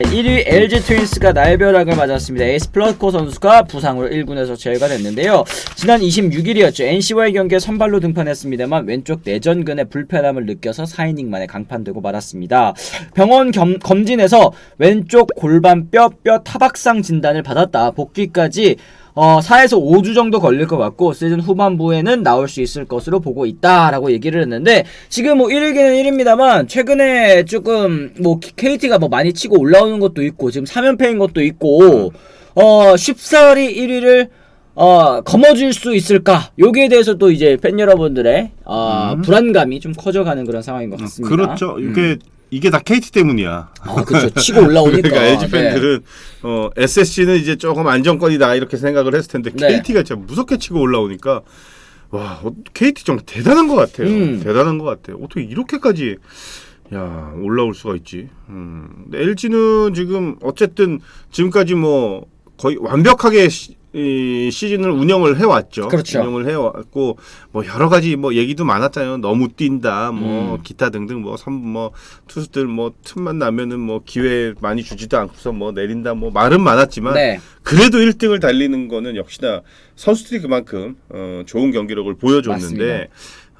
1위 LG 트윈스가 날벼락을 맞았습니다. 에이스 플러코 선수가 부상으로 1군에서 제외가 됐는데요. 지난 26일이었죠. NC와의 경기에 선발로 등판했습니다만 왼쪽 내전근에 불편함을 느껴서 4이닝 만에 강판되고 말았습니다. 병원 겸- 검진에서 왼쪽 골반뼈 뼈 타박상 진단을 받았다. 복귀까지 어, 4에서 5주 정도 걸릴 것 같고 시즌 후반부에는 나올 수 있을 것으로 보고 있다라고 얘기를 했는데 지금 뭐 1위기는 1위입니다만 최근에 조금 뭐 KT가 뭐 많이 치고 올라오는 것도 있고 지금 3연패인 것도 있고 어 쉽사리 1위를 어 거머쥘 수 있을까? 여기에 대해서 또 이제 팬 여러분들의 어, 불안감이 좀 커져가는 그런 상황인 것 같습니다. 그렇죠. 음. 이게 이게 다 KT 때문이야. 아, 그렇죠. 치고 올라오니까. 그러니까 LG 네. 팬들은 어, SSG는 이제 조금 안정권이다 이렇게 생각을 했을 텐데 네. KT가 진짜 무섭게 치고 올라오니까 와 어, KT 정말 대단한 것 같아요. 음. 대단한 것 같아요. 어떻게 이렇게까지 야 올라올 수가 있지. 음. LG는 지금 어쨌든 지금까지 뭐 거의 완벽하게 시, 이 시즌을 운영을 해왔죠. 그렇죠. 운영을 해왔고 뭐 여러 가지 뭐 얘기도 많았잖아요. 너무 뛴다, 뭐 음. 기타 등등 뭐삼뭐 투수들 뭐 틈만 나면은 뭐 기회 많이 주지도 않고서 뭐 내린다, 뭐 말은 많았지만 네. 그래도 1등을 달리는 거는 역시나 선수들이 그만큼 어, 좋은 경기력을 보여줬는데 맞습니다.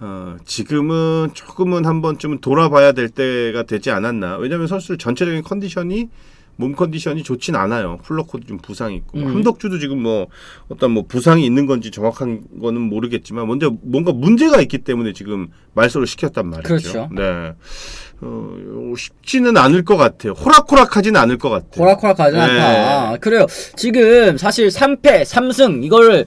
어, 지금은 조금은 한 번쯤은 돌아봐야 될 때가 되지 않았나. 왜냐하면 선수들 전체적인 컨디션이 몸 컨디션이 좋진 않아요. 플러코도 좀 부상이 있고 음. 함덕주도 지금 뭐 어떤 뭐 부상이 있는 건지 정확한 거는 모르겠지만 먼저 뭔가 문제가 있기 때문에 지금 말소를 시켰단 말이죠. 그렇죠. 네. 어, 쉽지는 않을 것 같아요. 호락호락하지는 않을 것 같아요. 호락호락 가지 네. 않다. 그래요. 지금 사실 3패, 3승 이걸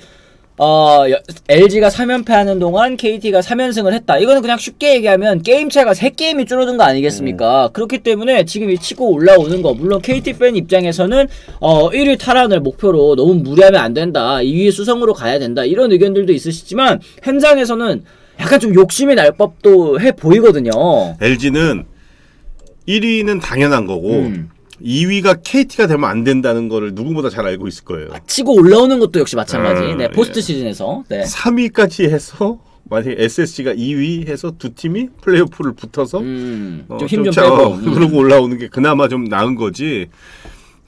어 LG가 3연패 하는 동안 KT가 3연승을 했다. 이거는 그냥 쉽게 얘기하면 게임 차가 3게임이 줄어든 거 아니겠습니까? 그렇기 때문에 지금 이 치고 올라오는 거 물론 KT 팬 입장에서는 어 1위 탈환을 목표로 너무 무리하면 안 된다. 2위 수성으로 가야 된다. 이런 의견들도 있으시지만 현장에서는 약간 좀 욕심이 날 법도 해 보이거든요. LG는 1위는 당연한 거고 음. 2위가 KT가 되면 안 된다는 거를 누구보다 잘 알고 있을 거예요. 치고 올라오는 것도 역시 마찬가지. 아, 네, 포스트 예. 시즌에서. 네. 3위까지 해서 만약에 SSG가 2위 해서 두 팀이 플레이오프를 붙어서 음, 어, 좀힘좀 차- 빼고. 어, 음. 그러고 올라오는 게 그나마 좀 나은 거지.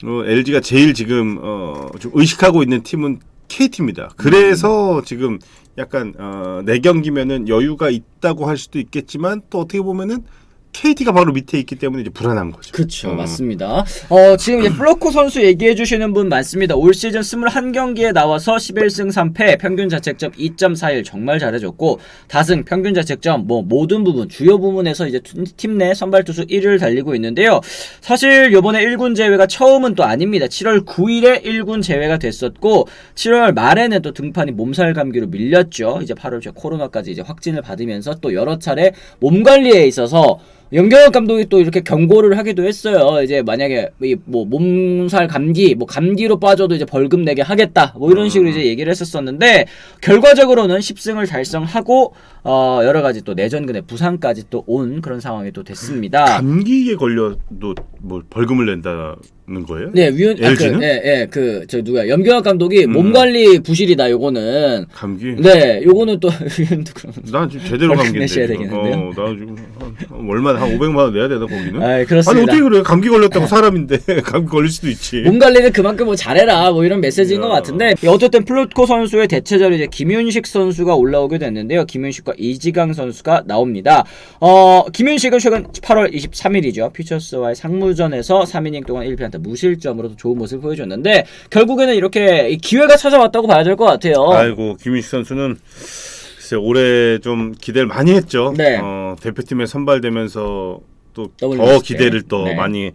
어, LG가 제일 지금 어, 좀 의식하고 있는 팀은 KT입니다. 그래서 지금 약간 어, 네 경기면은 여유가 있다고 할 수도 있겠지만 또 어떻게 보면은 KT가 바로 밑에 있기 때문에 이제 불안한 거죠. 그렇죠, 어. 맞습니다. 어, 지금 이제 플로코 선수 얘기해 주시는 분 많습니다. 올 시즌 21경기에 나와서 11승 3패, 평균 자책점 2.41 정말 잘해줬고, 다승, 평균 자책점 뭐 모든 부분, 주요 부분에서 이제 팀 내 선발 투수 1위를 달리고 있는데요. 사실 요번에 1군 제외가 처음은 또 아닙니다. 7월 9일에 1군 제외가 됐었고, 7월 말에는 또 등판이 몸살 감기로 밀렸죠. 이제 8월 초 코로나까지 이제 확진을 받으면서 또 여러 차례 몸 관리에 있어서 연경혁 감독이 또 이렇게 경고를 하기도 했어요. 이제 만약에 이뭐 몸살 감기, 뭐 감기로 빠져도 이제 벌금 내게 하겠다. 뭐 이런 식으로 이제 얘기를 했었었는데 결과적으로는 10승을 달성하고 어 여러 가지 또 내전근의 부상까지 또 온 그런 상황이 또 됐습니다. 감기에 걸려도 뭐 벌금을 낸다 는 거예요? 네, 위원 아, 그, LG 는? 예, 예, 그, 저, 누구야, 염경학 감독이 음. 몸 관리 부실이다, 요거는. 감기? 네, 요거는 또, 위원도 그런. 난 지금 제대로 벌금 감기인데. 내셔야 지금. 되겠는데요? 어, 나 지금 한, 한 월마다 한 500만 원 내야 되나 거기는? 아, 아니 그렇습니다. 어떻게 그래? 감기 걸렸다고 사람인데 감기 걸릴 수도 있지. 몸 관리를 그만큼 뭐 잘해라 뭐 이런 메시지인 것 야. 같은데 어쨌든 플루코 선수의 대체 자리 이제 김윤식 선수가 올라오게 됐는데요. 김윤식과 이지강 선수가 나옵니다. 어 김윤식은 최근 8월 23일이죠. 퓨처스와의 상무전에서 3이닝 동안 1피안타 무실점으로도 좋은 모습을 보여줬는데 결국에는 이렇게 이 기회가 찾아왔다고 봐야 될 것 같아요. 아이고 김윤식 선수는 글쎄 올해 좀 기대를 많이 했죠. 네. 어, 대표팀에 선발되면서 또 더. 기대를 또 네. 많이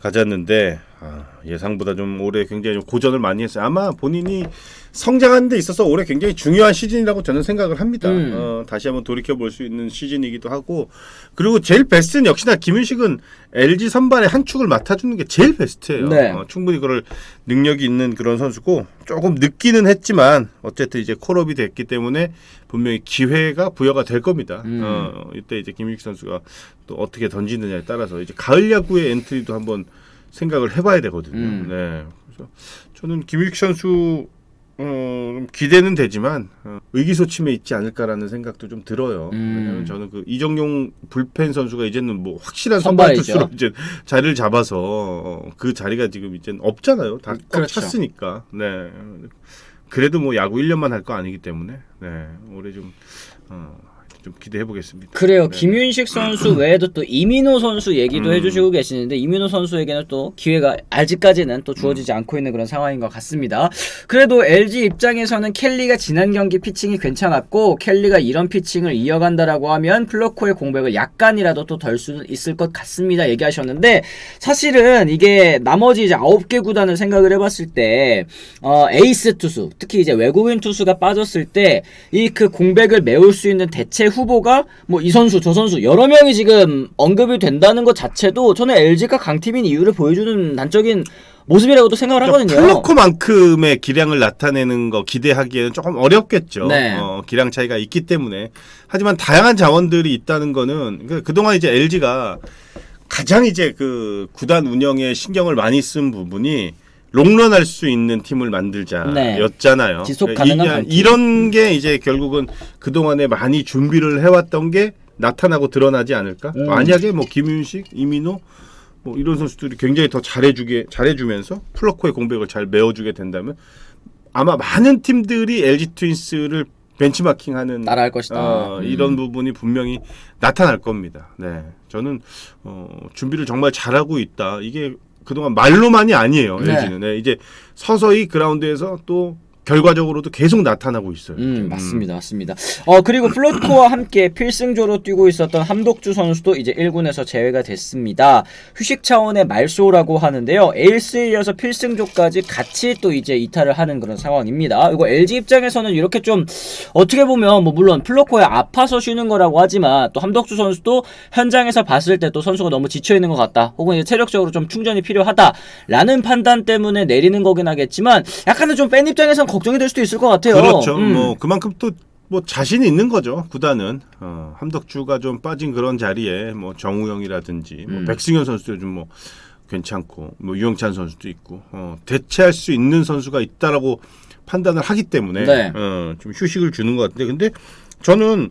가졌는데 아, 예상보다 좀 올해 굉장히 좀 고전을 많이 했어요. 아마 본인이 성장하는 데 있어서 올해 굉장히 중요한 시즌이라고 저는 생각을 합니다. 음. 어, 다시 한번 돌이켜 볼 수 있는 시즌이기도 하고 그리고 제일 베스트는 역시나 김윤식은 LG 선발의 한 축을 맡아주는 게 제일 베스트예요. 네. 어, 충분히 그럴 능력이 있는 그런 선수고 조금 늦기는 했지만 어쨌든 이제 콜업이 됐기 때문에 분명히 기회가 부여가 될 겁니다. 음. 어, 이때 이제 김윤식 선수가 또 어떻게 던지느냐에 따라서 이제 가을 야구의 엔트리도 한번 생각을 해봐야 되거든요. 음. 네. 그래서 저는 김윤식 선수 어, 좀 기대는 되지만 어, 의기소침해 있지 않을까라는 생각도 좀 들어요. 음. 왜냐면 저는 그 이정용 불펜 선수가 이제는 뭐 확실한. 선발 투수로 이제 자리를 잡아서 어, 그 자리가 지금 이제는 없잖아요. 다꽉 그렇죠. 찼으니까. 네. 그래도 뭐 야구 1년만 할 거 아니기 때문에 네. 올해 좀 어, 좀 기대해 보겠습니다. 그래요. 네. 김윤식 선수 외에도 또 이민호 선수 얘기도 음. 해주시고 계시는데 이민호 선수에게는 또 기회가 아직까지는 또 주어지지 않고 있는 그런 상황인 것 같습니다. 그래도 LG 입장에서는 켈리가 지난 경기 피칭이 괜찮았고 켈리가 이런 피칭을 이어간다라고 하면 플로코의 공백을 약간이라도 또 덜 수 있을 것 같습니다. 얘기하셨는데 사실은 이게 나머지 이제 아홉 개 구단을 생각을 해봤을 때 어, 에이스 투수 특히 이제 외국인 투수가 빠졌을 때 이 그 공백을 메울 수 있는 대체 후보가 뭐 이 선수 저 선수 여러 명이 지금 언급이 된다는 것 자체도 저는 LG가 강팀인 이유를 보여주는 단적인 모습이라고도 생각을 하거든요. 그러니까 플로코만큼의 기량을 나타내는 거 기대하기에는 조금 어렵겠죠. 네. 어, 기량 차이가 있기 때문에. 하지만 다양한 자원들이 있다는 거는 그 그동안 이제 LG가 가장 이제 그 구단 운영에 신경을 많이 쓴 부분이 롱런할 수 있는 팀을 만들자였잖아요. 네. 지속 그러니까 가능한 이-. 이런 게 이제 결국은 그 동안에 많이 준비를 해왔던 게 나타나고 드러나지 않을까? 음. 만약에 뭐 김윤식, 이민호 뭐 이런 선수들이 굉장히 더 잘해주게 잘해주면서 플러코의 공백을 잘 메워주게 된다면 아마 많은 팀들이 LG 트윈스를 벤치마킹하는 따라할 것이다. 어, 음. 이런 부분이 분명히 나타날 겁니다. 네, 저는 어, 준비를 정말 잘하고 있다. 이게 그동안 말로만이 아니에요. 네. LG는 네, 이제 서서히 그라운드에서 또 결과적으로도 계속 나타나고 있어요. 음, 맞습니다. 맞습니다. 어, 그리고 플로트와 함께 필승조로 뛰고 있었던 함덕주 선수도 이제 1군에서 제외가 됐습니다. 휴식 차원의 말소라고 하는데요. 에일스에 이어서 필승조까지 같이 또 이제 이탈을 하는 그런 상황입니다. 이거 LG 입장에서는 이렇게 좀 어떻게 보면 뭐 물론 플로코에 아파서 쉬는 거라고 하지만 또 함덕주 선수도 현장에서 봤을 때 또 선수가 너무 지쳐 있는 것 같다. 혹은 이제 체력적으로 좀 충전이 필요하다라는 판단 때문에 내리는 거긴 하겠지만 약간은 좀 팬 입장에선 걱정이 될 수도 있을 것 같아요. 그렇죠. 음. 뭐 그만큼 또 뭐 자신이 있는 거죠. 구단은 어, 함덕주가 좀 빠진 그런 자리에 뭐 정우영이라든지 뭐 음. 백승현 선수도 요즘 뭐 괜찮고 뭐 유영찬 선수도 있고 어, 대체할 수 있는 선수가 있다라고 판단을 하기 때문에 네. 어, 좀 휴식을 주는 것 같은데 근데 저는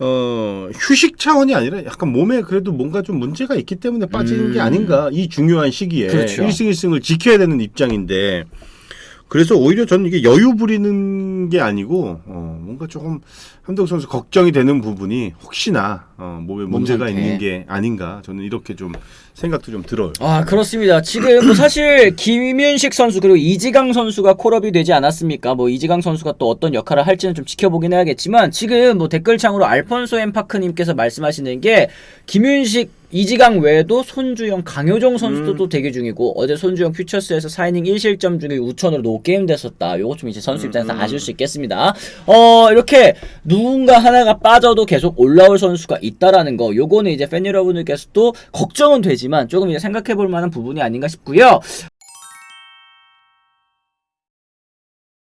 어, 휴식 차원이 아니라 약간 몸에 그래도 뭔가 좀 문제가 있기 때문에 빠지는 음. 게 아닌가 이 중요한 시기에 그렇죠. 1승 1승을 지켜야 되는 입장인데 그래서 오히려 저는 이게 여유 부리는 게 아니고 어, 뭔가 조금 함덕 선수 걱정이 되는 부분이 혹시나 어, 몸에 문제가 상태. 있는 게 아닌가 저는 이렇게 좀 생각도 좀 들어요. 아 그렇습니다. 지금 뭐 사실 김윤식 선수 그리고 이지강 선수가 콜업이 되지 않았습니까? 뭐 이지강 선수가 또 어떤 역할을 할지는 좀 지켜보긴 해야겠지만 지금 뭐 댓글창으로 알폰소 엠파크님께서 말씀하시는 게 김윤식 이지강 외에도 손주영, 강효정 선수도 음. 또 대기 중이고 어제 손주영 퓨처스에서 사이닝 1실점 중에 우천으로 노게임 됐었다. 요거 좀 이제 선수 입장에서 음. 아실 수 있겠습니다. 어 이렇게 누군가 하나가 빠져도 계속 올라올 선수가 있다라는 거 요거는 이제 팬 여러분들께서도 걱정은 되지만 조금 이제 생각해 볼 만한 부분이 아닌가 싶고요.